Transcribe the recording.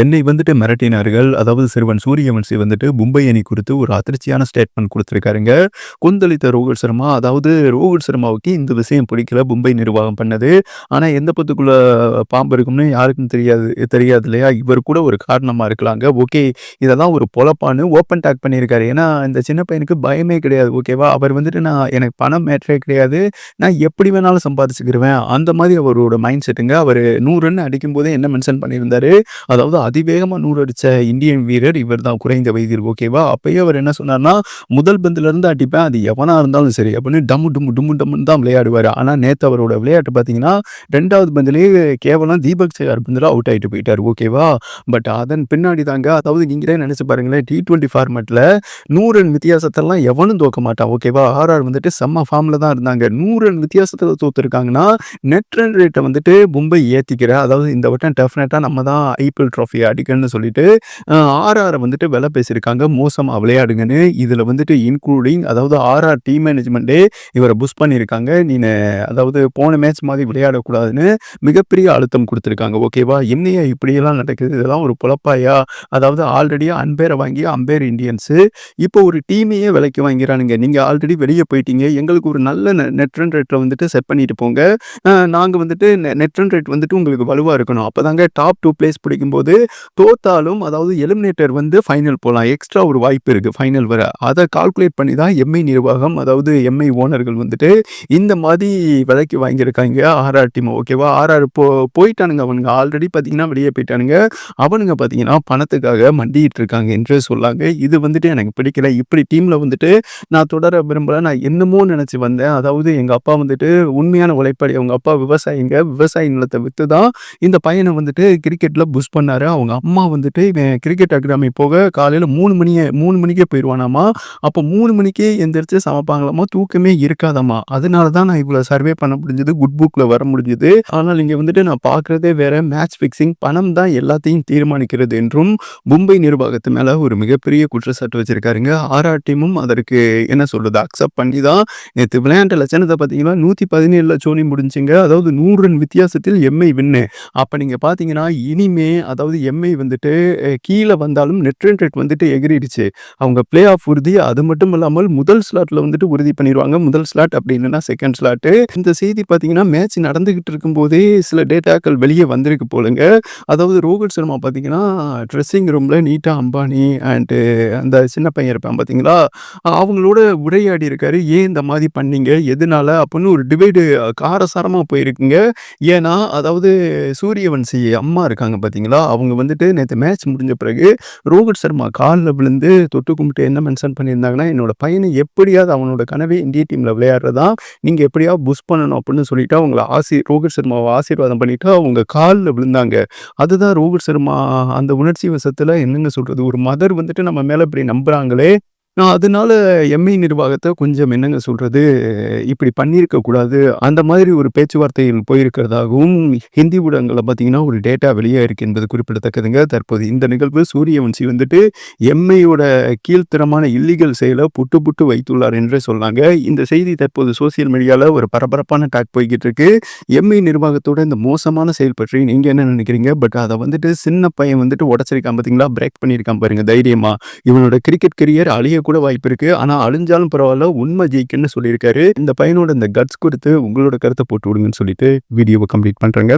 என்னை வந்துட்டு மிரட்டினார்கள். அதாவது சிறுவன் சூரியவன்சி வந்துட்டு மும்பை அணி குறித்து ஒரு அதிர்ச்சியான ஸ்டேட்மெண்ட் கொடுத்துருக்காருங்க கொந்தளித்த ரோஹித் சர்மா, அதாவது ரோஹித் சர்மாவுக்கு இந்த விஷயம் பிடிக்கல மும்பை நிர்வாகம் பண்ணது. ஆனால் எந்த பத்துக்குள்ள பாம்பு இருக்கும்னு யாருக்கும் தெரியாது தெரியாது இல்லையா? இவர் கூட ஒரு காரணமாக இருக்கலாங்க. ஓகே. இதெல்லாம் ஒரு பொழப்பான்னு ஓப்பன் டாக் பண்ணியிருக்காரு. ஏன்னா இந்த சின்ன பையனுக்கு பயமே கிடையாது. ஓகேவா? அவர் வந்துட்டு நான் எனக்கு பணம் மேட்டரே கிடையாது. நான் எப்படி வேணாலும் சம்பாதிச்சுக்கிருவேன். அந்த மாதிரி அவரோட மைண்ட் செட்டுங்க. அவர் நூறுன்னு அடிக்கும்போதே என்ன மென்ஷன் பண்ணியிருந்தாரு, அதாவது அதிவேகமாக 100 இந்தியன் வீரர் இவர் தான் குறைந்த வயதில். ஓகேவா? அப்பயே அவர் என்ன சொன்னார்னா, முதல் பந்திலிருந்து அடிப்பேன். அது எவனா இருந்தாலும் சரி அப்படின்னு டம்மு டும்மு டும்மு டம்முன்னு தான் விளையாடுவார் ஆனால் நேற்று அவரோட விளையாட்டு பார்த்தீங்கன்னா, ரெண்டாவது பந்திலேயே கேவலம் தீபக் சேகர் பந்தில் அவுட் ஆகிட்டு போயிட்டார் ஓகேவா? பட் அதன் பின்னாடி தாங்க அதாவது நீங்களே நினச்சி பாருங்களேன். டி20 ஃபார்மேட்ல 100 ரன் வித்தியாசத்தெல்லாம் எவனும் தோக்க மாட்டான். ஓகேவா? ஆர்ஆர் வந்துட்டு செம்ம ஃபார்மில் தான் இருந்தாங்க. நூறு ரன் வித்தியாசத்தில் தோத்துருக்காங்கன்னா, நெட் ரன் ரேட்டை வந்துட்டு மும்பை ஏற்றிக்கிற அதாவது இந்த வட்டம் டெஃபினட்டாக நம்ம தான் ஐபிஎல் ட்ராஃபி அடிக்கன்னு சொல்லிட்டு ஆர்ஆரை வந்துட்டு விலை பேசியிருக்காங்க. மோசமாக விளையாடுங்கன்னு. இதில் வந்துட்டு இன்க்ளூடிங் அதாவது ஆர்ஆர் டீம் மேனேஜ்மெண்ட்டே இவரை புஷ் பண்ணியிருக்காங்க. நீ அதாவது போன மேட்ச் மாதிரி விளையாடக்கூடாதுன்னு மிகப்பெரிய அழுத்தம் கொடுத்துருக்காங்க ஓகேவா? என்னையா இப்படியெல்லாம் நடக்குது? இதெல்லாம் ஒரு புலப்பாயா அதாவது ஆல்ரெடியாக அன்பேரை வாங்கி அம்பேர் இண்டியன்ஸு இப்போ ஒரு டீமையே விலைக்கு வாங்கிறானுங்க. நீங்கள் ஆல்ரெடி வெளியே போயிட்டீங்க. எங்களுக்கு ஒரு நல்ல நெ நெட் ரன் ரேட்டில் வந்துட்டு செட் பண்ணிட்டு போங்க. நாங்கள் வந்துட்டு நெட் ரன் ரேட் வந்துட்டு உங்களுக்கு வலுவாக இருக்கணும். அப்பதாங்க டாப் டூ பிளேஸ் பிடிக்கும்போது தோத்தாலும் அதாவது எலிமினேட்டர் வந்து ஃபைனல் போகலாம் எக்ஸ்ட்ரா ஒரு வாய்ப்பு இருக்குது ஃபைனல் வர. அதை கால்குலேட் பண்ணி தான் எம்ஐ நிர்வாகம் அதாவது எம்ஐ ஓனர்கள் வந்துட்டு இந்த மாதிரி விலைக்கு வாங்கியிருக்காங்க ஆர்ஆர் டீம் ஓகேவா? ஆர்ஆர் போ போயிட்டானுங்க அவனுங்க. ஆல்ரெடி பார்த்தீங்கன்னா வெளியே போயிட்டானுங்க. அவனுங்க பார்த்தீங்கன்னா பணத்துக்காக மண்டிகிட்டு இருக்காங்க என்று சொல்லாங்க. இது வந்துட்டு எனக்கு பிடிக்கல. இப்படி டீமில் வந்துட்டு நான் தொடர விரும்பல. நான் என்னமோ நினச்சி வந்தேன். அதாவது எங்கள் அப்பா வந்துட்டு உண்மையான உழைப்பாளி. அவங்க அப்பா விவசாயிங்க. விவசாய நிலத்தை விற்று தான் இந்த பையனை வந்துட்டு கிரிக்கெட்டில் புஷ் பண்ணார் அவங்க அம்மா வந்துட்டு இவன் கிரிக்கெட் அகாடமி போக காலையில் மூணு மணியே மூணு மணிக்கே போயிடுவானாம்மா அப்போ மூணு மணிக்கே எந்திரிச்சு சமைப்பாங்களாமா. தூக்கமே இருக்காதாம்மா அதனால தான் நான் இவ்வளோ சர்வே பண்ண முடிஞ்சது. குட் புக்கில் வர முடிஞ்சது. ஆனால் இங்கே வந்துட்டு நான் பார்க்குறதே வேற. மேட்ச் ஃபிக்ஸிங் பணம் தான் எல்லாத்தையும் தீர்மானிக்கிறது என்றும் மும்பை நிர்வாகத்து மேலே ஒரு மிகப்பெரிய குற்றச்சாட்டு வச்சிருக்காருங்க. ஆர்ஆர் டீமும் அதற்கு என்ன சொல்றது அக்செப்ட் பண்ணி தான் நேற்று விளையாண்ட லட்சணத்தை பார்த்தீங்கன்னா 117ல சோனி முடிஞ்சுங்க. அதாவது நூறு ரன் வித்தியாசத்தில் எம்ஐ வின்னு. அப்போ நீங்கள் பார்த்தீங்கன்னா, இனிமே அதாவது எம்ஐ வந்துட்டு கீழே வந்தாலும் நெட் ரன் ரேட் வந்துட்டு எகிரிடுச்சு அவங்க பிளே ஆஃப் உறுதி. அது மட்டும் இல்லாமல் முதல் ஸ்லாட்ல வந்துட்டு உறுதி பண்ணிடுவாங்க முதல் ஸ்லாட் அப்படி செகண்ட் ஸ்லாட்டு. இந்த செய்தி பார்த்தீங்கன்னா, மேட்ச் நடந்துகிட்டு இருக்கும்போதே சில டேட்டாக்கள் வெளியே வந்திருக்கு போலுங்க அதாவது ரோஹித் சர்மா பார்த்தீங்கன்னா, ட்ரெஸ்ஸிங் ரூம்ல நீட்டா அம்பானி அண்டு அந்த சின்ன பையன் இருப்பான் பார்த்தீங்களா? அவங்களோட உரையாடி இருக்காரு. ஏன் இந்த மாதிரி பண்ணீங்க? எதனால? அப்படின்னு ஒரு டிவைடு காரசாரமாக போயிருக்குங்க. ஏன்னா, அதாவது சூரியவன்சி அம்மா இருக்காங்க பார்த்தீங்களா? அவங்க அவங்க வந்துட்டு நேற்று மேட்ச் முடிஞ்ச பிறகு ரோஹித் சர்மா காலில் விழுந்து தொட்டு கும்பிட்டு என்ன மென்ஷன் பண்ணியிருந்தாங்கன்னா, என்னோட பையனை எப்படியாவது அவனோட கனவே இந்திய டீமில் விளையாடுறதா? நீங்கள் எப்படியாவது புஷ் பண்ணணும் அப்படின்னு சொல்லிட்டு அவங்கள ஆசி ரோஹித் சர்மாவை ஆசீர்வாதம் பண்ணிட்டு அவங்க காலில் விழுந்தாங்க. அதுதான் ரோஹித் சர்மா அந்த உணர்ச்சி வசத்தில் என்னென்னு சொல்கிறது ஒரு மதர் வந்துட்டு நம்ம மேலே இப்படி நம்புகிறாங்களே நான் அதனால எம்ஐ நிர்வாகத்தை கொஞ்சம் என்னங்க சொல்றது? இப்படி பண்ணியிருக்க கூடாது. அந்த மாதிரி ஒரு பேச்சுவார்த்தையில் போயிருக்கிறதாகவும் ஹிந்தி ஊடகங்களில் பார்த்தீங்கன்னா, ஒரு டேட்டா வெளியே இருக்கு என்பது குறிப்பிடத்தக்கதுங்க. தற்போது இந்த நிகழ்வு சூரியவன்சி வந்துட்டு எம்ஐயோட கீழ்த்தரமான இல்லீகல் செயலை புட்டு புட்டு வைத்துள்ளார் என்றே சொன்னாங்க இந்த செய்தி தற்போது சோசியல் மீடியாவில் ஒரு பரபரப்பான டாக் போய்கிட்டு இருக்கு. எம்ஐ நிர்வாகத்தோட இந்த மோசமான செயல் பற்றி நீங்க என்ன நினைக்கிறீங்க? பட் அதை வந்துட்டு சின்ன பையன் வந்துட்டு உடச்சிருக்கான் பார்த்தீங்களா? பிரேக் பண்ணியிருக்கான் பாருங்க தைரியமா. இவனோட கிரிக்கெட் கரியர் அழிய கூட வாய்ப்பு இருக்கு. ஆனா அழிஞ்சாலும் பரவாயில்ல உண்மை ஜெயிக்குன்னு சொல்லியிருக்காரு. இந்த பையனோட இந்த கட்ஸ் கொடுத்து உங்களோட கருத்தை போட்டு விடுங்கன்னு சொல்லிட்டு வீடியோவை கம்ப்ளீட் பண்றேங்க.